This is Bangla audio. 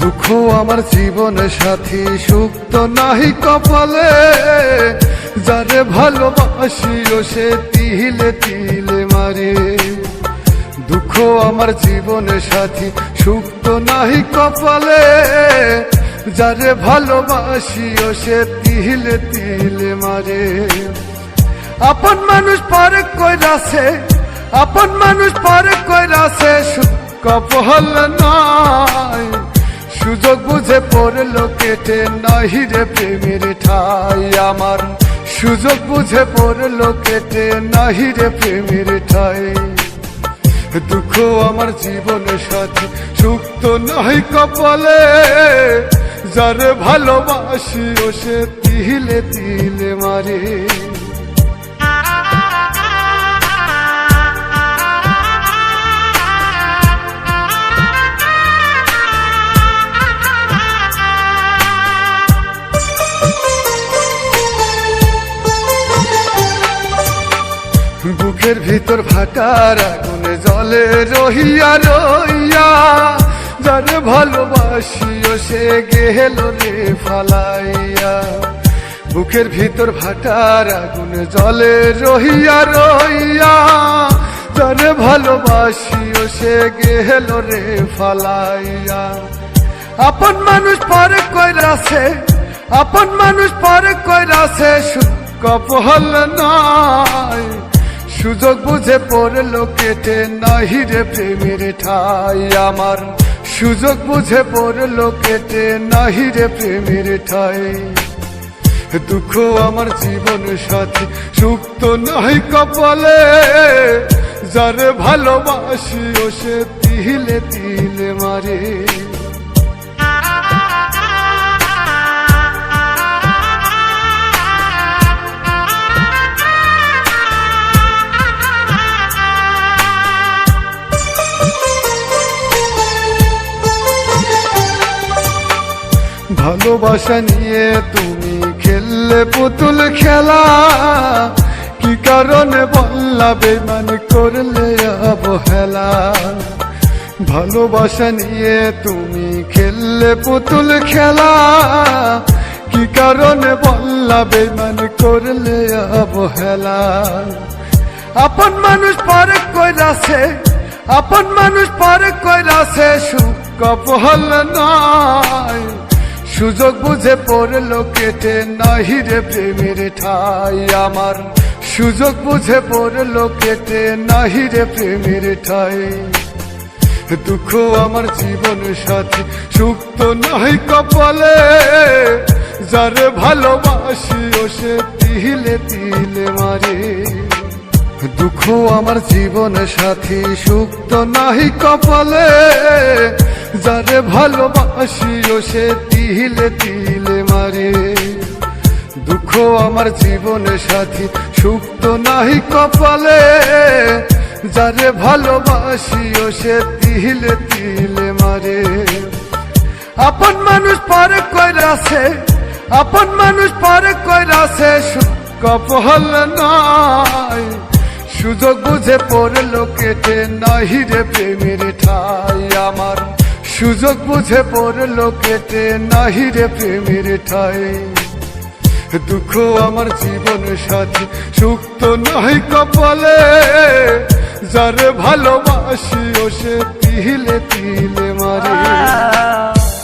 দুঃখ আমার জীবনে সাথী সুখ তো নাহি কপালে। যারে ভালোবাসি ও সে তিলে তিলে মারে। দুঃখ আমার জীবনে সাথী সুখ তো নাহি কপালে। যারে ভালোবাসি ও সে তিলে তিলে মারে। আপন মানুষ পারে কইরাছে আপন মানুষ পারে কইরাছে কপহল নাই। সুযোগ বুঝে পড়ল কেটে নাহি রে প্রেমের ঠাই আমার। সুযোগ বুঝে পড়ল কেটে নাহি রে প্রেমের ঠাই। দুঃখ আমার জীবনে সাথী সুখ তো নাই কপালে, যারে ভালোবাসি ও সে তিলে তিলে মারে। বুকের ভিতর ভাটার আগুনে জলে রহিয়া রইয়া, যারে ভালোবাসিও সে গেল রে ফালাইয়া। বুকের ভিতর ভাটার আগুনে জলে রহিয়া রইয়া, যারে ভালোবাসিও সে গেল রে ফালাইয়া। আপন মানুষ পরে কইরাছে, আপন মানুষ পরে কইরাছে কপহল নাই। সুযোগ বুঝে পড়ল কেটে নাহি রে প্রেমের ঠাই আমার। সুযোগ বুঝে পড়ল কেটে নাহি রে প্রেমের ঠাই। দুঃখ আমার জীবন সাথে সুখ তো নাই কপালে। যারে ভালোবাসি ও সে তিলে তিলে মারে। ভালোবাসা নিয়ে তুমি খেললে পুতুল খেলা। কি কারণে বললা বেমান করলে অবহেলা। ভালোবাসা নিয়ে তুমি খেললে পুতুল খেলা। কি কারণে বললা বেমান করলে অবহেলা। আপন মানুষ পরে কইরাছে আপন মানুষ পরে কইরাছে সুখ কপহল নাই সুযোগ বুঝে পড়ল কেটে নাহি রে প্রেমের ঠাই আমার। সুযোগ বুঝে পড়ল কেটে নাহি রে প্রেমের ঠাই। দুঃখ আমার জীবন সাথী সুখ তো নাই কপালে। যারে ভালোবাসি ও সে তিলে তিলে মারে। দুঃখ আমার জীবন সাথী সুখ তো নাহি কপালে। যারে ভালোবাসি ও সে তিলে তিলে মারে। দুঃখ আমার জীবনে সাথী সুখ তো নাহি কপালে। যারে ভালোবাসি ও সে তিলে তিলে মারে। আপন মানুষ পরে কইরাছে আপন মানুষ পরে কইরাছে কপহল নাই। সুযোগ বুঝে পড়ল কেটে নাহি রে প্রেমের ঠাই আমার। সুযোগ বুঝে পড়ল কেটে নাহি রে প্রেমের ঠাই। দুঃখ আমার জীবন সাথী সুখ তো নাই কপালে। যারে ভালোবাসি ও সে তিলে তিলে মারে।